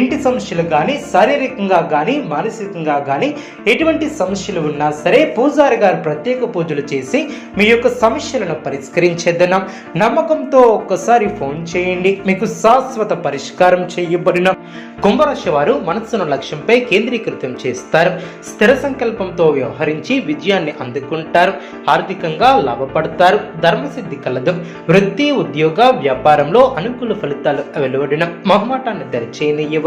ఇంటి సమస్యలు కానీ శారీరకంగా కానీ మానసికంగా కానీ ఎటువంటి సమస్యలు ఉన్నా సరే పూజారి గారు ప్రత్యేక పూజలు చేసి మీ యొక్క సమస్యలను పరిష్కరించేద్దాం నమ్మకంతో ఒక్కసారి ఫోన్ చేయండి. మీకు శాశ్వత పరిష్కారం చేయబడిన కుంభరాశి వారు మనస్సును లక్ష్యంపై కేంద్రీకృతం చేస్తారు. స్థిర సంకల్పంతో వ్యవహరించి విజయాన్ని అందుకుంటారు. ఆర్థికంగా లాభపడతారు. ధర్మసిద్ధి కలదు. వృత్తి ఉద్యోగ వ్యాపారంలో అనుకూల ఫలితాలు వెలువడిన మొహమాటాన్ని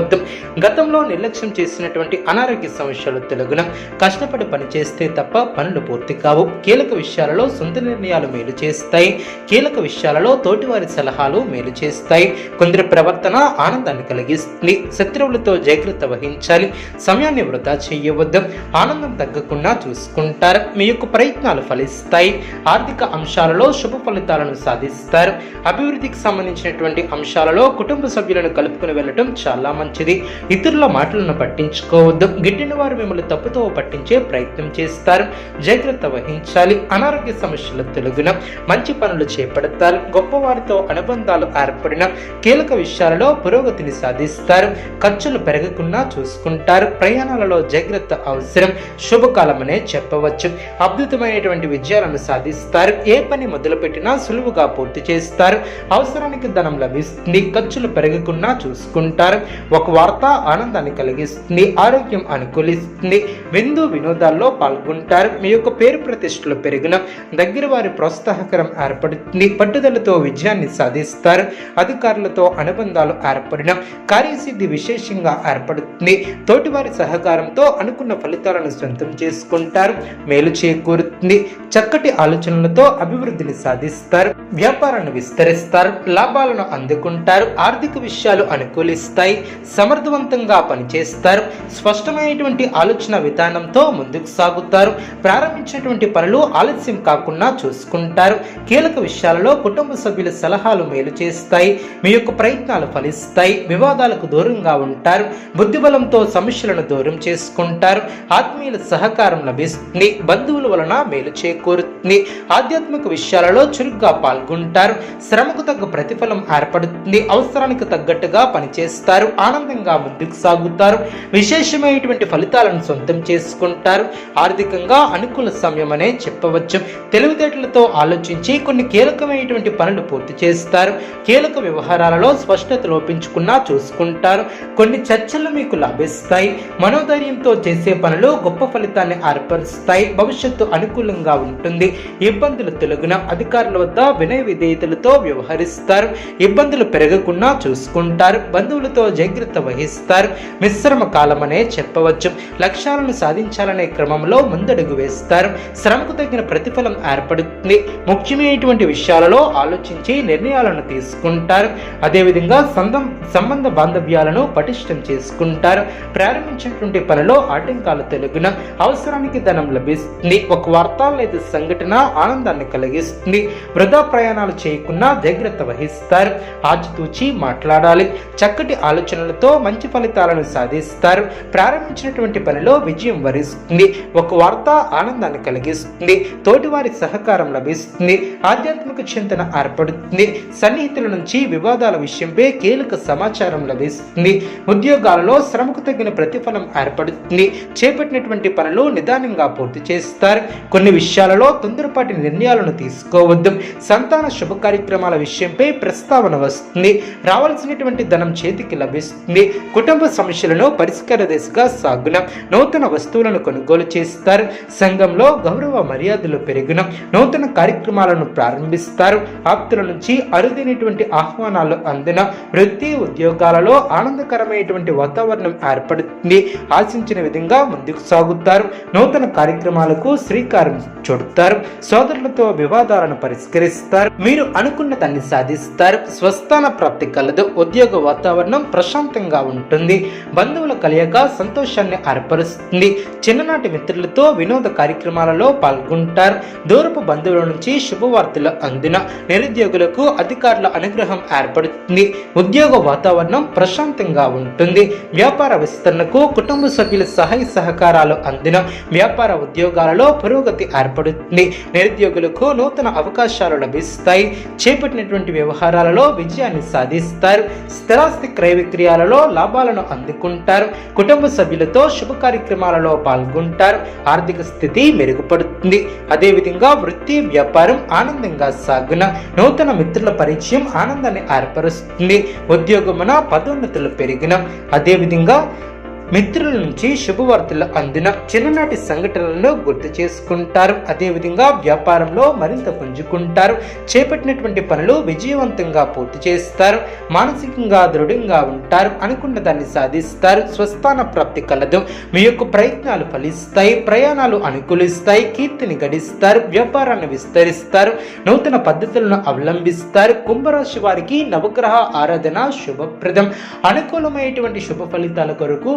దరిచేయనివ్వద్దు గతంలో నిర్లక్ష్యం చేసినటువంటి అనారోగ్య సమస్యలు తెలుగున. కష్టపడి పనిచేస్తే తప్ప పనులు పూర్తి కావు. కీలక విషయాలలో సొంత నిర్ణయాలు మేలు చేస్తాయి. కీలక విషయాలలో తోటివారి సలహాలు మేలు చేస్తాయి. కొందరి ప్రవర్తన ఆనందాన్ని కలిగిస్తుంది. శత్రువులతో జాగ్రత్త వహించాలి. సమయాన్ని వృధా చేయవద్దు. ఆనందం తగ్గకుండా చూసుకుంటారు. మీ యొక్క ప్రయత్నాలు ఫలిస్తాయి. ఆర్థిక అంశాలలో శుభ ఫలితాలను సాధిస్తారు. అభివృద్ధికి సంబంధించినటువంటి అంశాలలో కుటుంబ సభ్యులను కలుపుకుని వెళ్ళటం చాలా మంచిది. ఇతరుల మాటలను పట్టించుకోవద్దు. గిట్టిన వారు మిమ్మల్ని తప్పుతో పట్టించే ప్రయత్నం చేస్తారు. జాగ్రత్త వహించాలి. అనారోగ్య సమస్యలు తొలగిన మంచి పనులు చేపడతారు. గొప్పవారితో అనుబంధాలు ఏర్పడిన కీలక విషయాలలో పురోగతిని సాధిస్తారు. ఖర్చులు పెరగకుండా చూసుకుంటారు. ప్రయాణాలలో జాగ్రత్త అవసరం. శుభకాలమనే చెప్పవచ్చు. అద్భుతమైనటువంటి విజయాలను సాధిస్తారు. ఏ పని మొదలుపెట్టినా సులువుగా పూర్తి చేస్తారు. అవసరానికి ధనం లభిస్తుంది. ఖర్చులు పెరగకుండా చూసుకుంటారు. ఒక వార్త ఆనందాన్ని కలిగిస్తుంది ఆరోగ్యం అనుకూలిస్తుంది. విందు వినోదాల్లో పాల్గొంటారు. మీ యొక్క పేరు ప్రతిష్టలు పెరిగిన దగ్గర వారి ప్రోత్సాహకరం ఏర్పడుతుంది. పట్టుదలతో విజయాన్ని సాధిస్తారు. అధికారులతో అనుబంధాలు ఏర్పడిన కార్యసిద్ధి విశేషంగా ఏర్పడుతుంది. తోటివారి సహకారంతో అనుకున్న ఫలితాలను సొంతం చేసుకుంటారు. మేలు చేకూరుతుంది. చక్కటి ఆలోచనలతో అభివృద్ధిని సాధిస్తారు. వ్యాపారాన్ని విస్తరిస్తారు. లాభాలను అందుకుంటారు. ఆర్థిక విషయాలు అనుకూలిస్తాయి. సమర్థవంతంగా పనిచేస్తారు. స్పష్టమైనటువంటి ఆలోచన విధానంతో ముందుకు సాగుతారు. ప్రారంభించినటువంటి పనులు ఆలస్యం కాకుండా చూసుకుంటారు. కీలక విషయాలలో కుటుంబ సభ్యుల సలహాలు మేలు చేస్తాయి. మీ యొక్క ప్రయత్నాలు ఫలిస్తాయి. వివాదాలకు దూరంగా ఉంటారు. బుద్ధిబలంతో సమస్యలను దూరం చేసుకుంటారు. ఆత్మీయుల సహకారం లభిస్తుంది. బంధువుల వలన మేలు చేకూరుతుంది. ఆధ్యాత్మిక విషయాలలో చురుగ్గా పాల్గొంటారు. శ్రమకు తగ్గ ప్రతిఫలం ఏర్పడుతుంది. అవసరానికి తగ్గట్టుగా పనిచేస్తారు. ఆనందంగా ముందుకు సాగుతారు. విశేషమైనటువంటి ఫలితాలను సొంతం చేసుకుంటారు. ఆర్థికంగా అనుకూల సమయం అనే చెప్పవచ్చు. తెలివితేటలతో ఆలోచించి కొన్ని కీలకమైనటువంటి పనులు పూర్తి చేస్తారు. కీలక వ్యవహారాలలో స్పష్టత లోపించుకున్నా చూసుకుంటారు. కొన్ని చర్చలు మీకు లభిస్తాయి. మనోధైర్యంతో చేసే పనులు గొప్ప ఫలితాన్ని ఏర్పరుస్తాయి. భవిష్యత్తు అనుకూలంగా ఉంటుంది. ఇబ్బందులు తొలగిన అధికారుల వద్ద వినయ విధేయతలతో వ్యవహరిస్తారు. ఇబ్బందులు పెరగకుండా చూసుకుంటారు. బంధువులతో జాగ్రత్త వహిస్తారు. మిశ్రమ కాలం అనే చెప్పవచ్చు. లక్ష్యాలను సాధించాలనే క్రమంలో ముందడుగు వేస్తారు. శ్రమకు తగిన ప్రతిఫలం ఏర్పడుతుంది. ముఖ్యమైనటువంటి విషయాలలో ఆలోచించి నిర్ణయాలను తీసుకుంటారు. అదేవిధంగా సందం సంబంధ బాంధవ్యాలను పటిష్టం చేసుకుంటారు. ప్రారంభించినటువంటి పనిలో ఆటంకాలు తెలుగున అవసరానికి ధనం లభిస్తుంది. ఒక వార్త లేదా సంఘటన ఆనందాన్ని కలిగిస్తుంది. వృధా ప్రయాణాలు చేయకుండా జాగ్రత్త వహిస్తారు. ఆచితూచి మాట్లాడాలి. చక్కటి ఆలోచనలు పనులతో మంచి ఫలితాలను సాధిస్తారు. ప్రారంభించినటువంటి పనిలో విజయం వరిస్తుంది. ఒక వార్త ఆనందాన్ని కలిగిస్తుంది. తోటివారి సహకారం లభిస్తుంది. ఆధ్యాత్మిక చింతన ఏర్పడుతుంది. సన్నిహితుల నుంచి వివాదాల విషయంపై కీలక సమాచారం లభిస్తుంది. ఉద్యోగాలలో శ్రమకు తగిన ప్రతిఫలం ఏర్పడుతుంది. చేపట్టినటువంటి పనులు నిదానంగా పూర్తి చేస్తారు. కొన్ని విషయాలలో తొందరపాటి నిర్ణయాలను తీసుకోవద్దు. సంతాన శుభ కార్యక్రమాల విషయంపై ప్రస్తావన వస్తుంది. రావాల్సినటువంటి ధనం చేతికి లభిస్తుంది. కుటుంబ సమస్యలను పరిష్కార దిశగా సాగున నూతన వస్తువులను కొనుగోలు చేస్తారు. సంఘంలో గౌరవ మర్యాదలు పెరిగిన నూతన కార్యక్రమాలను ప్రారంభిస్తారు. ఆప్తుల నుంచి అరుదైనటువంటి ఆహ్వానాలు అందిన వృత్తి ఉద్యోగాలలో ఆనందకరమైనటువంటి వాతావరణం ఏర్పడుతుంది. ఆశించిన విధంగా ముందుకు సాగుతారు. నూతన కార్యక్రమాలకు శ్రీకారం చుడతారు. సోదరులతో వివాదాలను పరిష్కరిస్తారు. మీరు అనుకున్న దాన్ని సాధిస్తారు. స్వస్థాన ప్రాప్తి కలదు. ఉద్యోగ వాతావరణం ప్రశాంత ప్రశాంతంగా ఉంటుంది. బంధువుల కలయిక సంతోషాన్ని ఏర్పరుస్తుంది. చిన్ననాటి మిత్రులతో వినోద కార్యక్రమాలలో పాల్గొంటారు. దూరపు బంధువుల నుంచి శుభవార్తలు అందిన నిరుద్యోగులకు అధికారుల అనుగ్రహం ఏర్పడుతుంది. ఉద్యోగ వాతావరణం ప్రశాంతంగా ఉంటుంది. వ్యాపార విస్తరణకు కుటుంబ సభ్యుల సహాయ సహకారాలు అందిన వ్యాపార ఉద్యోగాలలో పురోగతి ఏర్పడుతుంది. నిరుద్యోగులకు నూతన అవకాశాలు లభిస్తాయి. చేపట్టినటువంటి వ్యవహారాలలో విజయాన్ని సాధిస్తారు. స్థిరాస్తి క్రయ విషయాలలో లాభాలను అందుకుంటారు. కుటుంబ సభ్యులతో శుభ కార్యక్రమాలలో పాల్గొంటారు. ఆర్థిక స్థితి మెరుగుపడుతుంది. అదేవిధంగా వృత్తి వ్యాపారం ఆనందంగా సాగున నూతన మిత్రుల పరిచయం ఆనందాన్ని ఏర్పరుస్తుంది. ఉద్యోగమున పదోన్నతులు పెరిగిన అదేవిధంగా మిత్రుల నుంచి శుభవార్తలు అందిన చిన్ననాటి సంఘటనలను గుర్తు చేసుకుంటారు. అదేవిధంగా వ్యాపారంలో మరింత పుంజుకుంటారు. చేపట్టినటువంటి పనులు విజయవంతంగా పూర్తి చేస్తారు. మానసికంగా దృఢంగా ఉంటారు. అనుకున్న దాన్ని సాధిస్తారు. స్వస్థాన ప్రాప్తి కలదు. మీ యొక్క ప్రయత్నాలు ఫలిస్తాయి. ప్రయాణాలు అనుకూలిస్తాయి. కీర్తిని గడిస్తారు. వ్యాపారాన్ని విస్తరిస్తారు. నూతన పద్ధతులను అవలంబిస్తారు. కుంభరాశి వారికి నవగ్రహ ఆరాధన శుభప్రదం. అనుకూలమైనటువంటి శుభ ఫలితాల కొరకు